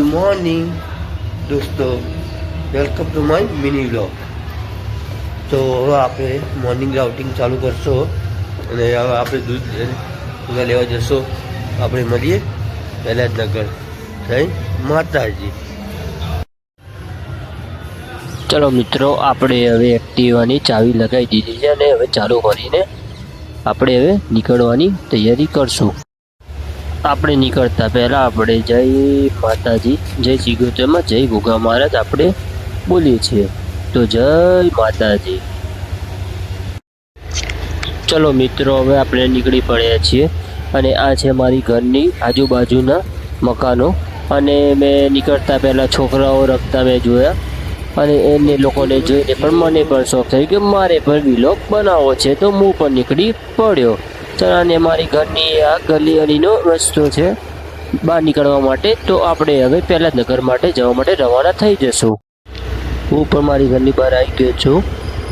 Good morning દોસ્તો welcome to my mini vlog તો હવે આપણે મોર્નિંગ રાઉટિંગ ચાલુ કરશો અને હવે આપણે દૂધ લેવા જશો. આપણે મળીએ પહેલા જ નગર જય માતાજી. ચલો મિત્રો, આપણે હવે એક્ટિવાની ચાવી લગાવી દીધી છે અને હવે ચાલુ કરીને આપણે હવે નીકળવાની તૈયારી કરશું. આપણે નીકળતા પહેલાં આપણે જય માતાજી, જય શ્રી ચિગોતેમાં જય ગોગા મહારાજ આપણે બોલીએ છીએ. તો જય માતાજી. ચલો મિત્રો, હવે આપણે નીકળી પડ્યા છીએ અને આ છે મારી ઘરની આજુબાજુના મકાનો. અને મેં નીકળતા પહેલાં છોકરાઓ રખતા મેં જોયા. અને એને લોકોને જોઈને પણ મને પણ શોખ થયો કે મારે પણ વિલોક બનાવવો છે. તો હું પણ નીકળી પડ્યો. અને મારી ઘરની આ ગલી અલીનો રસ્તો છે બહાર નીકળવા માટે, તો આપણે હવે પહેલા નગર માટે જવા માટે રવાના થઈ જશું. હું પણ મારી ઘરની બહાર આવી ગયો છું,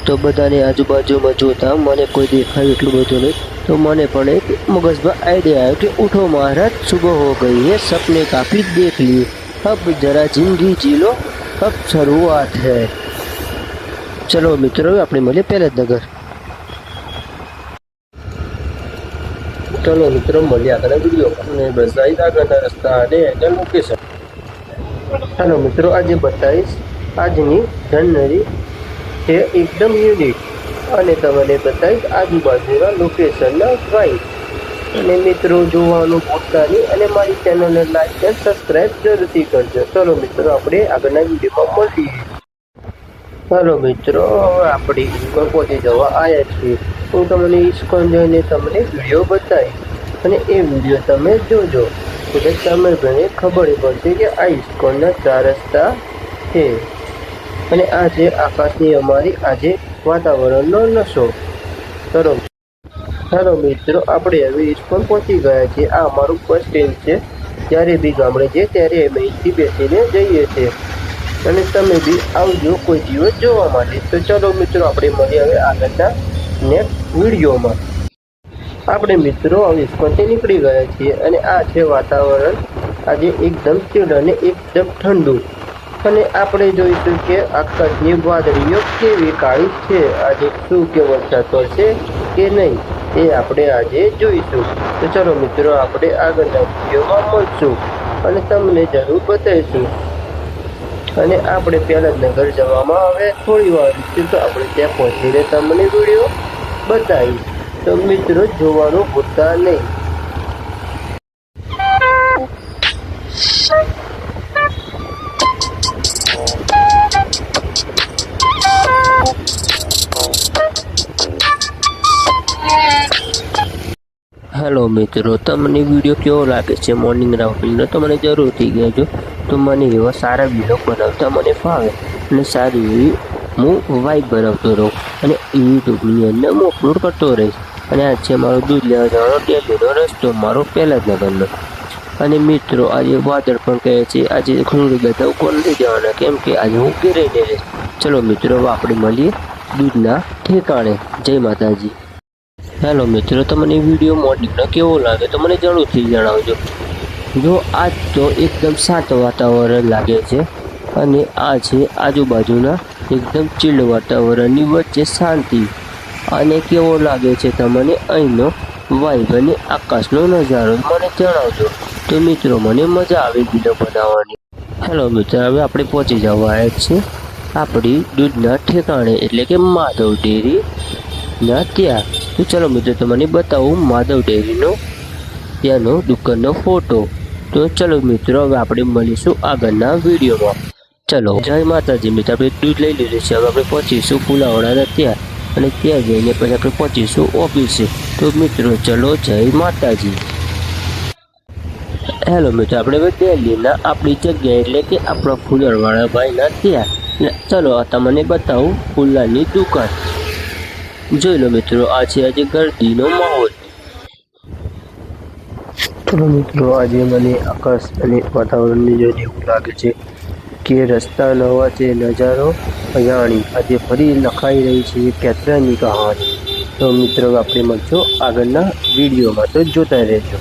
તો બધાની આજુબાજુમાં જોતા મને કોઈ દેખાય એટલું બધું નહીં, તો મને પણ એક મગજમાં આઈડિયા આવ્યો કે ઉઠો મહારાજ, સુબહ હો ગઈ હે, સપને કાપી દેખ લીએ હબ જરા જિંદગી જી લો, અબ શરૂઆત હૈ. ચલો મિત્રો આપણે મળીએ પહેલા જ નગર. ચલો મિત્રો મળ્યા કરે વીડિયો અને બતાવીશ આગળના રસ્તા અને એના લોકેશન ચાલો મિત્રો, આજે બતાવીશ. આજની જનરી છે એકદમ યુનિક અને તમને બતાવીશ આજુબાજુના લોકેશનના વાઇફ અને મિત્રો, જોવાનું ભૂલતા અને મારી ચેનલને લાઈક અને સબસ્ક્રાઇબ જરૂરથી કરજો. ચલો મિત્રો, આપણે આગળના વિડીયોમાં મળીએ. ચાલો મિત્રો હવે આપણે પહોંચી જવા આવ્યા છીએ. હું તમને ઇસ્કોન જઈને તમને વીડિયો બતાવીશ. અને એ વીડિયો તમે જોજો. એટલે તમે મને ખબર પડશે કે આ ઇસ્કોનના ચાર રસ્તા છે. અને આ છે આકાશની અમારી આજે વાતાવરણનો નશો. ચલો ચાલો મિત્રો, આપણે હવે ઇસ્કોન પહોંચી ગયા છીએ. આ અમારું બસ સ્ટેન્ડ છે. જ્યારે બી ગામડે જઈએ ત્યારે અમે અહીંથી બેસીને જઈએ છીએ. અને તમે બી આવજો કોઈ દિવસ જોવા માટે. તો ચલો મિત્રો, આપણે મળીએ હવે આગળના નેક્સ્ટ વિડીયોમાં આપણે મિત્રો હવે ઇસ્કોનથી નીકળી ગયા છીએ અને આ છે વાતાવરણ. આજે એકદમ ચીડ અને એકદમ ઠંડુ. અને આપણે જોઈશું કે આકાશની વાદળીઓ કેવી કાળી છે. આજે શું કે વરસાદ પડશે કે નહીં એ આપણે આજે જોઈશું. તો ચલો મિત્રો, આપણે આગળના વિડીયોમાં મળશું અને તમને જરૂર બતાવીશું. અને આપણે પહેલાં નગર જવામાં હવે થોડી વાર તો આપણે ત્યાં પહોંચીને તમને વીડિયો. બતાવીશ તો મિત્રો, જોવાનું ભૂલતા નહીં. હેલો મિત્રો. તમને વીડિયો કેવો લાગે છે? મોર્નિંગ રાઉટિંગનો તો મને જરૂરથી કહેજો તો મને એવા સારા વીડિયો બનાવતા મને ફાવે અને સારી એવી હું વાઇબ બનાવતો રહું અને યુટ્યુબની અંદર હું અપલોડ કરતો રહીશ. અને આ છે મારો દૂધ લેવા જવાનો ડેલીનો રસ્તો, મારો પહેલા જ નગરનો. અને મિત્રો, આજે વાદળ પણ કહે છે, આજે ખુંગળી બધા કોણ લઈ જવાના, કેમ કે આજે હું ઘેરે રહીશ. ચલો મિત્રો આપણે મળીએ દૂધના ઠેકાણે. જય માતાજી. હેલો મિત્રો, તમને વીડિયો મોર્નિંગનો કેવો લાગે તો મને જરૂરથી જણાવજો. જો આજ તો એકદમ શાંત વાતાવરણ લાગે છે અને આ છે આજુબાજુના એકદમ ચીલ્ડ વાતાવરણની વચ્ચે શાંતિ. અને કેવો લાગે છે તમને અહીંનો વાઇબ અને આકાશનો નજારો મને જણાવજો. તો મિત્રો, મને મજા આવે વીડિયો બનાવવાની. હેલો મિત્રો, હવે આપણે પહોંચી જવા આવ્યા છે આપણી દૂધના ઠેકાણે, એટલે કે માધવ ડેરી ના ત્યાં. તો ચલો મિત્રો તમને બતાવું માધવ ડેરીનો ત્યાંનો દુકાનનો ફોટો તો ચલો મિત્રો, હવે આપણે મળીશું આગળના વિડીયોમાં. ચલો. જય માતાજી, મિત્રો આપણે દૂધ લઈ લીધું છે. હવે આપણે પહોંચીશું ફુલાવડાના ત્યાં. અને ત્યાં જઈને પછી આપણે પહોંચીશું ઓફિસે. તો મિત્રો, ચલો, જય માતાજી. હેલો મિત્રો, આપણે હવે દિલ્હીના આપણી જગ્યા એટલે કે આપણા ફૂલરવાળા ભાઈના ત્યાં. ચલો તમને બતાવું ફૂલાની દુકાન. જોઈ લો મિત્રો, આ છે આજે ગરદીનો માહોલ. તો મિત્રો, આજે મને આકાશ અને વાતાવરણની જોઈને એવું લાગે છે કે રસ્તા નવા તે નજારો અજાણી. આજે ફરી લખાઈ રહી છે કેતરાની કહાની. તો મિત્રો, આપણે મળશો આગળના વિડીયોમાં. તો જોતા રહેજો.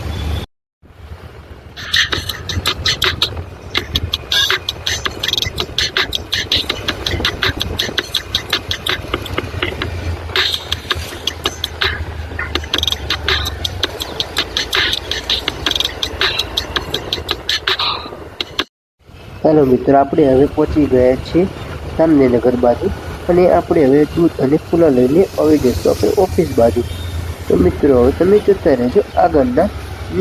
ચાલો મિત્રો, આપણે હવે પહોંચી ગયા છીએ સામનેનગર બાજુ અને આપણે હવે દૂધ અને ફૂલા લઈને આવી જઈશું આપણે ઓફિસ બાજુ. તો મિત્રો, હવે તમે જોતા રહેજો આગળના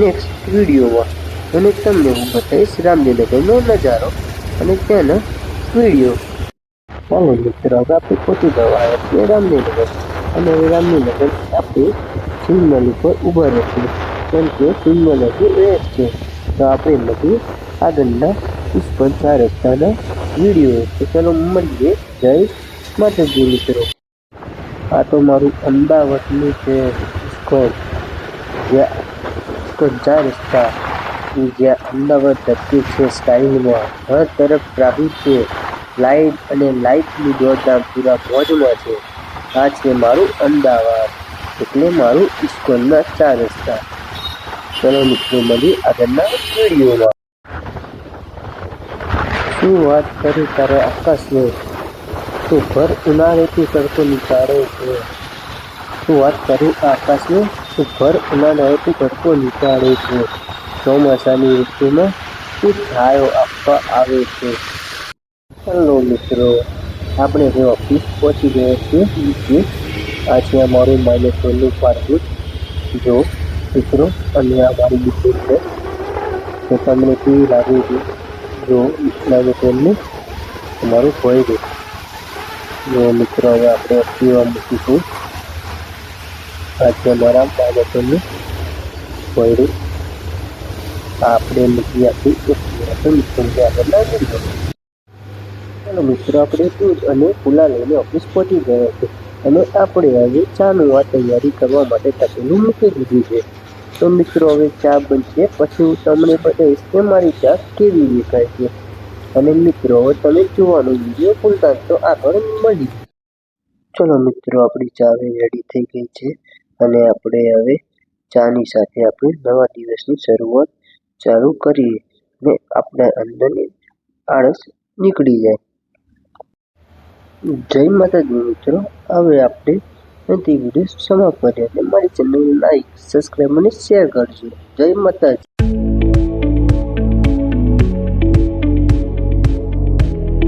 નેક્સ્ટ વિડીયોમાં. અને તમને હું બતાવીશ રામનીનગરનો નજારો અને ત્યાંના વીડિયો. ચાલો મિત્રો, હવે આપણે પહોંચી જવા આવ્યા છીએ રામનીનગર અને હવે રામનીનગર આપણે સિગ્નલ ઉપર ઊભા રહીશું. કેમ કે સિગ્નલ હજી રેસ છે, તો આપણે નથી આગળના પુષ્પન ચાર રસ્તાના વીડિયો તો ચાલો મળીએ. જય માતાજી મિત્રો. આ તો મારું અમદાવાદનું છે ઇસ્કોન જ્યાં રસ્તા. જ્યાં અમદાવાદ ધરતી છે સ્ટાઇલમાં હર તરફ ટ્રાફિક છે. લાઇટ અને લાઇટની દોડધામ પૂરા મોજમાં છે. આ છે મારું અમદાવાદ. એટલે મારું ઇસ્કોનના ચાર રસ્તા. ચલો મિત્રો મળી આગળના વિડીયોમાં. શું વાત કરી તારે આકાશને તું ભર ઉનાળેથી તડકો નીકાળે છે. શું વાત કરી આકાશને તું ભર ઉનાળેથી તડકો નીકાળે છે. ચોમાસાની ઋતુમાં તું છાયો આપવા આવે છે? હેલો મિત્રો, આપણે હવે ઓફિસ પહોંચી ગયા છીએ. આજે અમારું માઇનસ વનનું પાર્કિંગ જો, મિત્રો, અને આ મારી બિલ્ડિંગ છે. તો તમને કેવી લાગે છે? જો માઇનસ વનનું તમારું હોય ગયું જો મિત્રો, હવે આપણે એક્ટિવા મૂકીશું. આજે અમારા બાબતોનું હોય આપણે મૂકી આપી એક્ટિવા તો મિત્રો આગળના ચાલો મિત્રો, આપણે દૂધ અને ફૂલા લઈને ઓફિસ પહોંચી ગયા છે અને આપણે હવે ચાનું આ તૈયારી કરવા માટે તપેલું મૂકી દીધું છે. તો મિત્રો, હવે ચા બનશે. પછી હું તમને બતાવીશ કે મારી ચા કેવી દેખાય છે? અને મિત્રો, હવે તમે જોવાનો વીડિયો ભૂલતા તો આગળ મળી ચલો મિત્રો, આપણી ચા હવે રેડી થઈ ગઈ છે. અને આપણે હવે ચાની સાથે આપણે નવા દિવસની શરૂઆત ચાલુ કરીએ. ને આપણા અંદરની આળસ નીકળી જાય. જય માતાજી મિત્રો, હવે આપણે નથી વીડિયો સમાપ્ત કરી એટલે મારી ચેનલને લાઈક સબસ્ક્રાઈબ અને શેર કરજો. જય માતાજી.